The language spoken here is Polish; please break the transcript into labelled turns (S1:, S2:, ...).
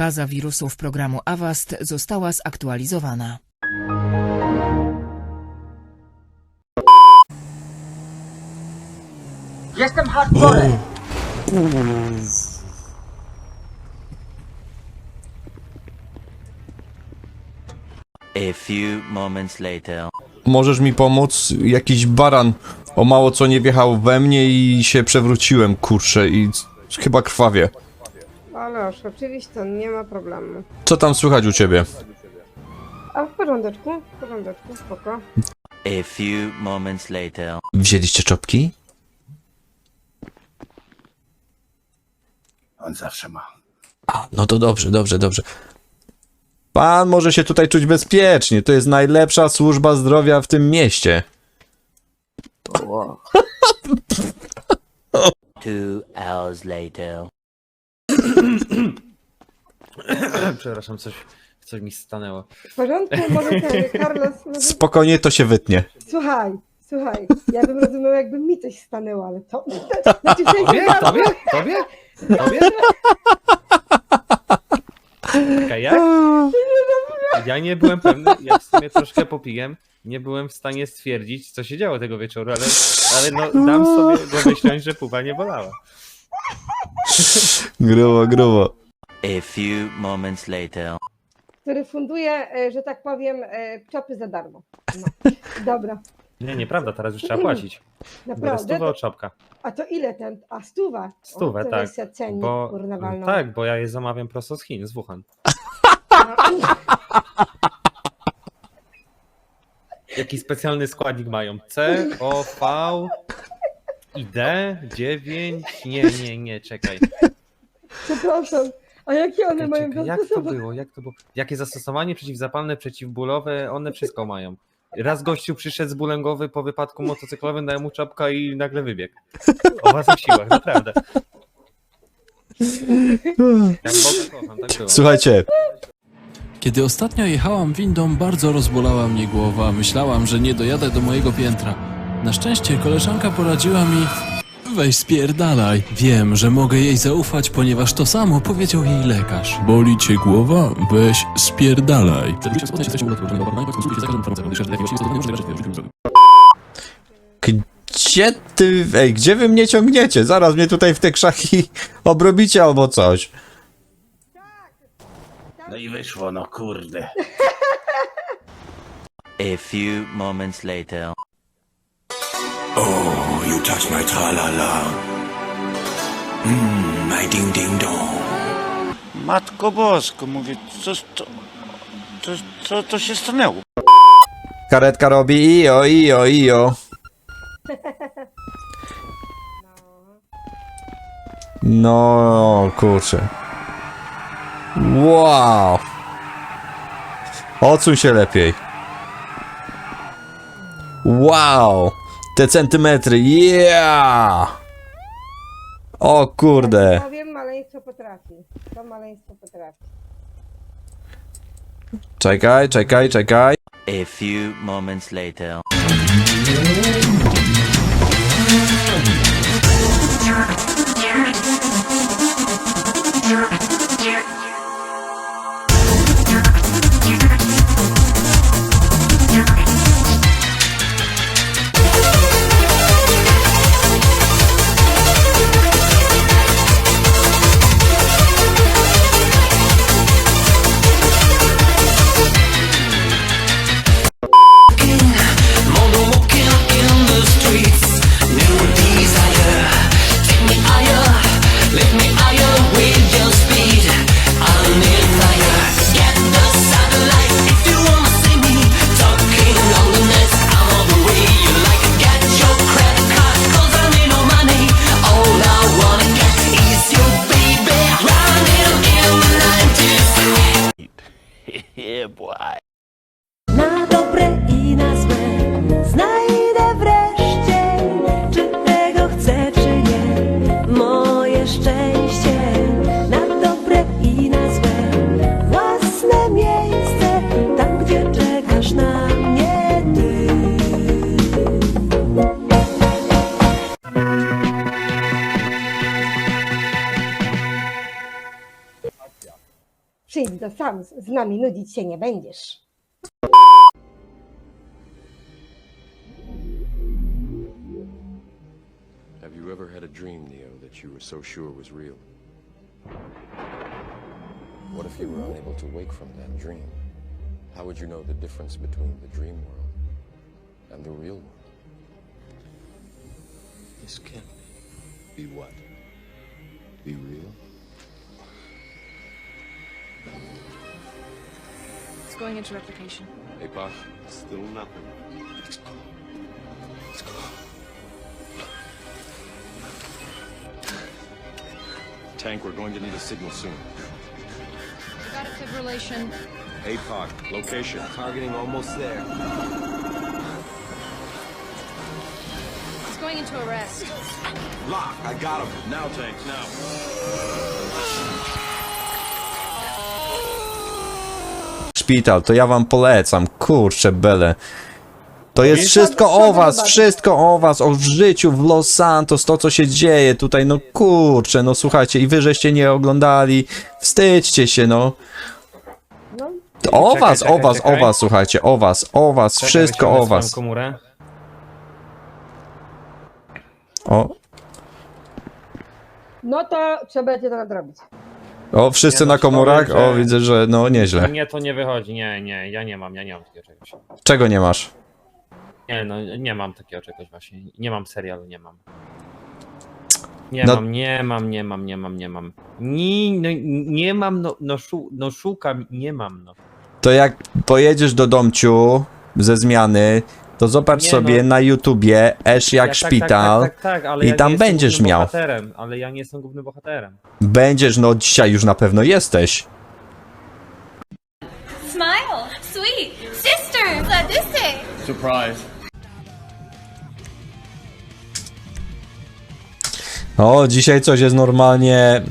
S1: Baza wirusów programu Avast została zaktualizowana.
S2: Jestem hardcore.
S3: A few moments later.
S4: Możesz mi pomóc? Jakiś baran o mało co nie wjechał we mnie i się przewróciłem, kurczę, i chyba krwawie.
S5: Ależ, oczywiście, nie ma problemu.
S4: Co tam słychać u ciebie?
S5: A w porządeczku, w porządeczku, spoko.
S3: A few moments later.
S4: Wzięliście czopki?
S6: On zawsze ma.
S4: A, no to dobrze, dobrze, dobrze. Pan może się tutaj czuć bezpiecznie. To jest najlepsza służba zdrowia w tym mieście.
S3: Two hours later.
S7: Przepraszam, coś, coś mi stanęło.
S5: W porządku, może ten, Carlos, może...
S4: Spokojnie to się wytnie.
S5: Słuchaj, słuchaj, ja bym rozumiał, jakby mi coś stanęło, ale to... Znaczy, w sensie,
S7: Tobie? Tobie? Tobie? Tobie? Czekaj, jak? Ja nie byłem pewny, ja w sumie troszkę popiłem, nie byłem w stanie stwierdzić, co się działo tego wieczoru, ale, ale no, dam sobie go myśleć, że pupa nie bolała.
S4: Grubo, grubo.
S3: A few moments later.
S5: który funduje, e, że tak powiem, e, czopy za darmo. No. Dobra,
S7: Nie, nieprawda, teraz już trzeba płacić.
S5: Naprawdę.
S7: stówę
S5: To,
S7: od czapka.
S5: a to ile ten? A stuwa?
S7: Stówę,
S5: to
S7: tak,
S5: cennik,
S7: Bo,
S5: kurna walną.
S7: tak, bo ja je zamawiam prosto z Chin, z Wuhan. Jaki specjalny składnik mają? C, O, V i D, 9, nie, nie, nie, czekaj.
S5: Przepraszam, a jakie one
S7: Czekaj,
S5: mają
S7: czekaj, jak to
S5: zastosowanie?
S7: było, jak to było? Jakie zastosowanie przeciwzapalne, przeciwbólowe, one wszystko mają. Raz gościu przyszedł z bólem głowy po wypadku motocyklowym, dałem mu czapka i nagle wybiegł. O własnych siłach, naprawdę. Jak Boga kocham, tak było.
S4: Słuchajcie,
S8: Kiedy ostatnio jechałam windą, bardzo rozbolała mnie głowa. Myślałam, że nie dojadę do mojego piętra. Na szczęście koleżanka poradziła mi... Weź spierdalaj. Wiem, że mogę jej zaufać, ponieważ to samo powiedział jej lekarz. Boli cię głowa? Weź spierdalaj.
S4: gdzie ty... Ej, gdzie wy mnie ciągniecie? Zaraz mnie tutaj w te krzaki obrobicie albo coś.
S6: No i wyszło, no kurde.
S3: A few moments later.
S9: Oh, you touch my tra-la-la. Mmm, my ding-ding-dong.
S6: Matko Bosko, mówię, co to... Co, co to się stanęło?
S4: Karetka robi ijo, ijo, ijo. No, kurczę. Wow. Odsuń się lepiej. Wow. Te centymetry, yeah. O kurde.
S5: Powiem, maleństwo potrafi. To maleństwo potrafi.
S4: Czekaj, czekaj, czekaj.
S3: A few moments later.
S5: boy. Przyjdź z nami nudzić się nie będziesz.
S2: Have you ever had a dream, Neo, that you were so sure was real? What if you were unable to wake from that dream? How would you know the difference between the dream world and the real world? This can't be. Be what? Be real?
S10: It's going into replication.
S2: Hey, APOC? Still nothing. Tank, we're going to need a signal soon.
S10: We got a fibrillation.
S2: APOC, location. Targeting almost there.
S10: It's going into arrest.
S2: Lock, I got him. Now, Tank, now.
S4: Szpital, to ja wam polecam, kurczę bele. To jest wszystko o was, wszystko o was, o życiu w Los Santos, to co się dzieje tutaj, no kurczę, no słuchajcie, i wy żeście nie oglądali, wstydźcie się, no.
S5: No,
S4: O
S7: Czekaj,
S4: was,
S7: czekaj,
S4: o was, o
S7: czekaj.
S4: was, słuchajcie, o was, o was, wszystko o was.
S7: komórę.
S4: O,
S5: no to trzeba będzie to nadrobić.
S4: O wszyscy
S7: Nie, no,
S4: na komórach,
S7: powiem, że-
S4: o widzę, że no nieźle.
S7: Nie, to nie wychodzi. Nie, nie, ja nie mam, ja nie mam takiego czegoś.
S4: Czego nie masz?
S7: Nie, no nie mam takiego czegoś właśnie. Nie mam serialu, nie mam. Nie
S4: No-
S7: mam, nie mam, nie mam, nie mam, nie mam. Nie, no, nie mam, no, no, szu, no szukam, nie mam, no.
S4: To jak pojedziesz do domciu ze zmiany, to zobacz
S7: Nie,
S4: sobie
S7: no.
S4: na YouTubie Esz jak
S7: Ja tak,
S4: szpital.
S7: Tak, tak, tak, tak, ale
S4: i
S7: ja
S4: tam
S7: nie jestem
S4: będziesz
S7: głównym
S4: miał.
S7: Bohaterem, ale ja nie jestem głównym bohaterem.
S4: Będziesz, no dzisiaj już na pewno jesteś.
S10: Smile! Sweet! Sister! Zadyszy!
S4: O, dzisiaj coś jest normalnie